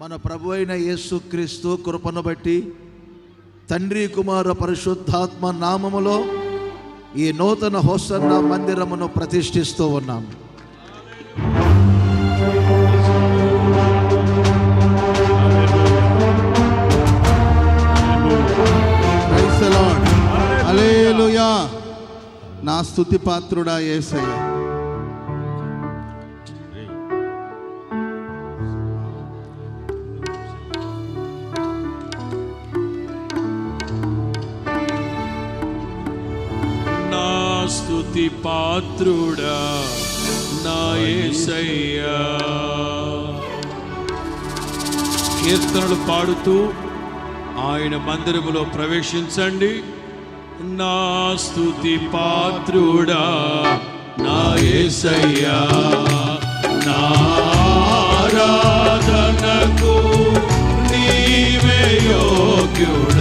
మన ప్రభు అయిన యేసుక్రీస్తు కృపను బట్టి తండ్రి కుమార పరిశుద్ధాత్మ నామములో ఈ నూతన హోసన్న మందిరమును ప్రతిష్ఠిస్తూ ఉన్నాం. నా స్తుతి పాత్రుడా యేసయ్య. స్తుతి పాత్రుడా నా యేసయ్యా కీర్తనలు పాడుతూ ఆయన మందిరములో ప్రవేశించండి. నా స్తుతి పాత్రుడా నా యేసయ్యా నా ఆరాధనకు నీవే యోగ్యుడు.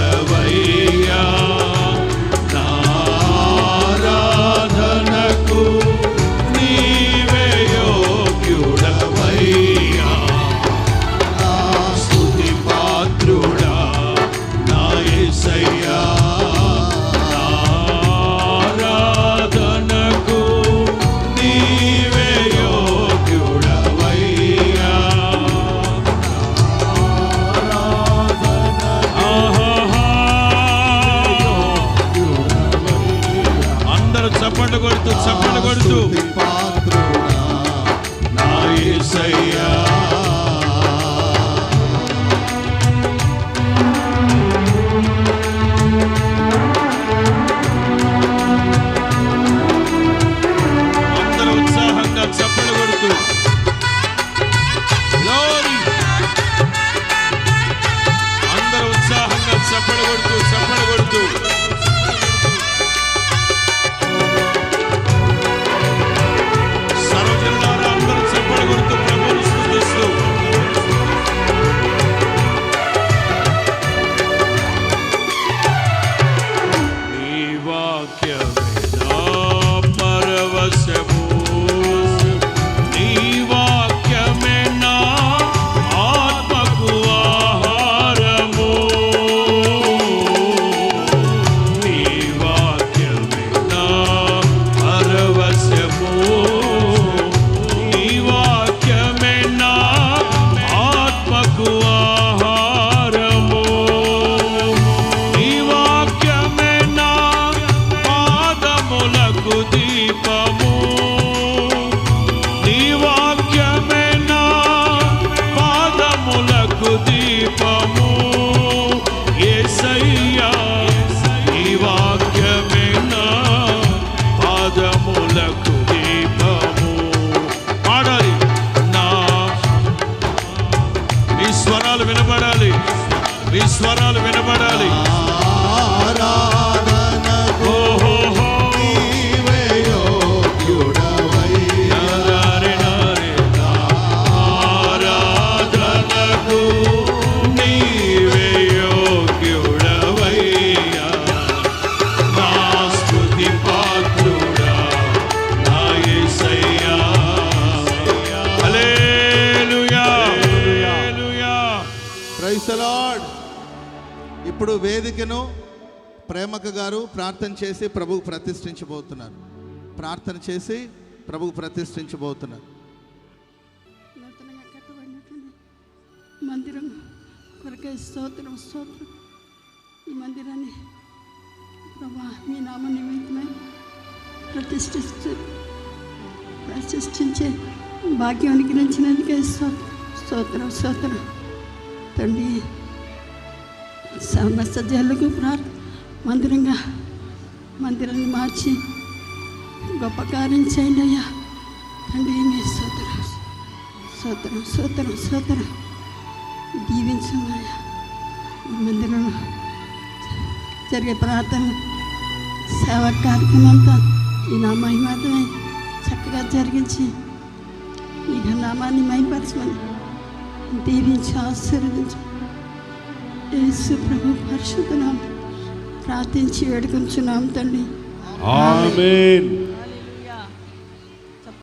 కొడుతూ. చప్పట్లు పాత్రుడా నా యేసయ్యా స్వరాలు వినబడాలి మీ స్వరాలు వేదికను ప్రేమక గారు ప్రార్థన చేసి ప్రభువు ప్రతిష్ఠించబోతున్నారు. ప్రార్థన చేసి ప్రభువు ప్రతిష్ఠించబోతున్నారు. మందిరం కొరకై స్తోత్రం స్తోత్రం. ఈ మందిరాన్ని ప్రభా మీ నామ నిమిత్తమై ప్రతిష్ఠిస్తూ ప్రతిష్ఠించే భాగ్యం అనుగ్రహించినందుకే స్తోత్రం స్తోత్రం స్తోత్రం. తండ్రి సమస్త జల్లుకు మందిరంగా మందిరాన్ని మార్చి గొప్ప కార్యం చేయండి అయ్యా. తండ్రి మీ స్తోత్రం స్తోత్రం స్తోత్రం. స్తోత్రం దీవించమయ్యా ఈ మందిరంలో జరిగే ప్రార్థన సేవా కార్యక్రమం అంతా ఈ నా మహిమాతమే చక్కగా జరిగించి ఈ నామాన్ని మహిపరచమని దీవించి ఆశీర్వదించు యేసు ప్రభు పరిశుద్ధనామం ప్రార్థించి వేడుకొంచున్నాం తండ్రి. ఆమేన్.